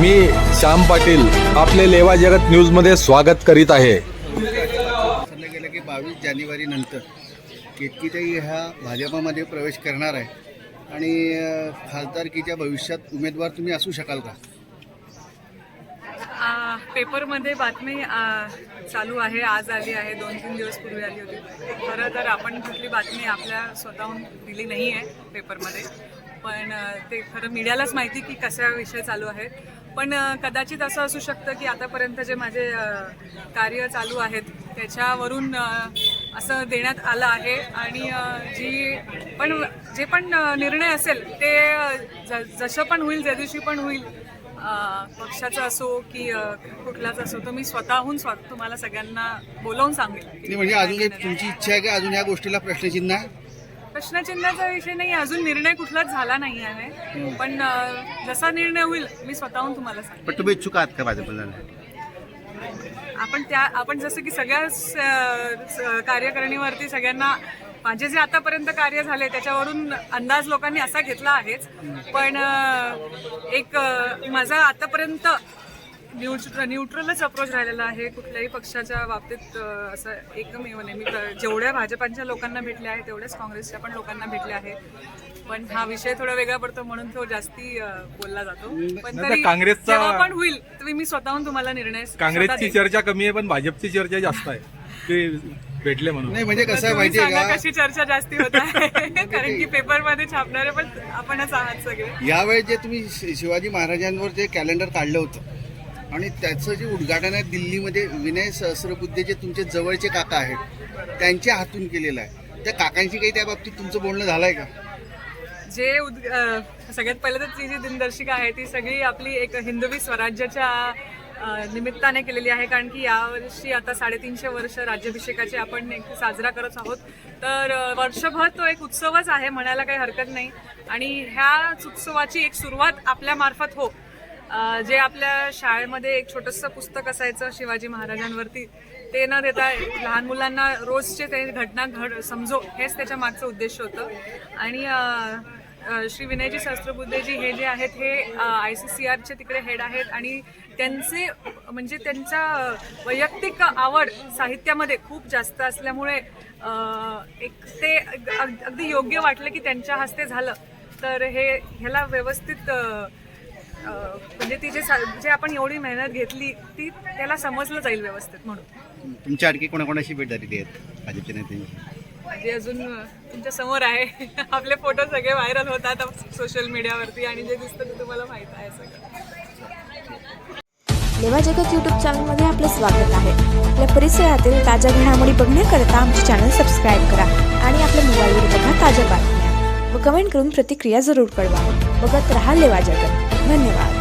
मी श्याम पाटील आपले लेवा जगत न्यूजमध्ये स्वागत करीत आहे. सांगितलं गेलं की बावीस जानेवारी नंतर केतकीताई ह्या भाजपामध्ये प्रवेश करणार आहे. आणि खासदारकीच्या भविष्यात उमेदवार तुम्ही असू शकाल का? पेपरमध्ये बातमी चालू आहे आज आली आहे दोन तीन दिवस पूर्वी आली होती. खरं तर आपण कुठली बातमी आपल्या स्वतःहून दिली नाही आहे पेपरमध्ये. पण ते खरं मीडियालाच माहिती की कशा विषय चालू आहेत पण कदाचित असं असू शकतं की आतापर्यंत जे माझे कार्य चालू आहेत त्याच्यावरून असं देण्यात आलं आहे. आणि जी पण जे पण निर्णय असेल ते ज जसं पण होईल ज्या दिवशी पण होईल पक्षाचं पक्षाचा असो की कुठलाच असो तर मी स्वतःहून स्व तुम्हाला सगळ्यांना बोलावून सांगेल म्हणजे अजून काही तुमची इच्छा आहे की? अजून या गोष्टीला प्रश्नचिन्ह आहे? प्रश्नचिन्हाचा विषय नाही अजून निर्णय कुठलाच झाला नाही आहे. पण जसा निर्णय होईल मी स्वतःहून तुम्हाला सांगेन. पण तुम्ही इच्छुक आहात का भाजपला आपण त्या आपण जसं की सगळ्या कार्यकारिणीवरती सगळ्यांना माझे जे आतापर्यंत कार्य झाले त्याच्यावरून अंदाज लोकांनी असा घेतला आहेच. पण एक माझा आतापर्यंत न्यूट्र न्यूट्रलच अप्रोच राहिलेला आहे. कुठल्याही पक्षाच्या बाबतीत असं एकमेव नाही. मी जेवढ्या भाजपांच्या लोकांना भेटले आहे तेवढ्याच काँग्रेसच्या पण लोकांना भेटले आहे. पण हा विषय थोडा वेगळा पडतो म्हणून तो जास्ती बोलला जातो. पण तरी काँग्रेसचा- पण होईल तेव्हा मी स्वतःहून तुम्हाला निर्णय काँग्रेसची. चर्चा कमी आहे पण भाजपची चर्चा जास्त आहे. ते भेटले म्हणून. नाही म्हणजे कसं आहे तुम्ही माहिती आहे कशी चर्चा जास्ती होत आहे. कारण की पेपरमध्ये छापणारे पण आपणच आहात सगळे. यावेळी जे तुम्ही शिवाजी महाराजांवर जे कॅलेंडर काढलं होतं आणि त्याचं जे उद्घाटन आहे दिल्लीमध्ये विनय सहस्रबुद्धे जे तुमचे जवळचे काका आहेत त्यांच्या हातून केलेलं आहे. त्या काकांशी काही त्या बाबतीत तुमचं बोलणं झालं आहे का? जे उद- सगळ्यात पहिले तर ती जी दिनदर्शिका आहे ती सगळी आपली एक हिंदवी स्वराज्याच्या निमित्ताने केलेली आहे. कारण की यावर्षी आता साडेतीनशे वर्ष राज्याभिषेकाचे आपण एक साजरा करत आहोत. तर वर्षभर तो एक उत्सवच आहे म्हणायला काही हरकत नाही. आणि ह्याच उत्सवाची एक सुरुवात आपल्यामार्फत हो. जे आपल्या शाळेमध्ये एक छोटंसं पुस्तक असायचं शिवाजी महाराजांवरती ते न देता लहान मुलांना रोजचे ते घटना घड समजो हेच त्याच्या मागचं उद्देश होतं. आणि श्री विनयजी सहस्त्रबुद्धेजी हे जे आहेत हे आय सी सी आरचे तिकडे हेड आहेत आणि त्यांचे म्हणजे त्यांचा वैयक्तिक आवड साहित्यामध्ये खूप जास्त असल्यामुळे एक ते अग- अगदी योग्य वाटलं की त्यांच्या हस्ते झालं. तर हे ह्याला व्यवस्थित म्हणजे ती जे सा- जे आपण एवढी मेहनत घेतली ती त्याला समजलं जाईल व्यवस्थित म्हणून. तुमच्या आणखी कोणाकोणाशी भेट झालेली आहेत भाजपच्या नेत्यांची? म्हणजे अजून तुमच्यासमोर आहे. आपले फोटो सगळे व्हायरल होतात सोशल मीडियावरती आणि जे दिसतं ते तुम्हाला माहीत आहे सगळं. लेवा जगत यूट्यूब चॅनलमध्ये आपलं स्वागत आहे. आपल्या परिसरातील ताज्या घडामोडी बघण्याकरता आमचे चॅनल सबस्क्राईब करा आणि आपल्या मोबाईलवर बघा ताज्या बातम्या. व कमेंट करून प्रतिक्रिया जरूर कळवा. बघत रहा लेवा जगत. धन्यवाद.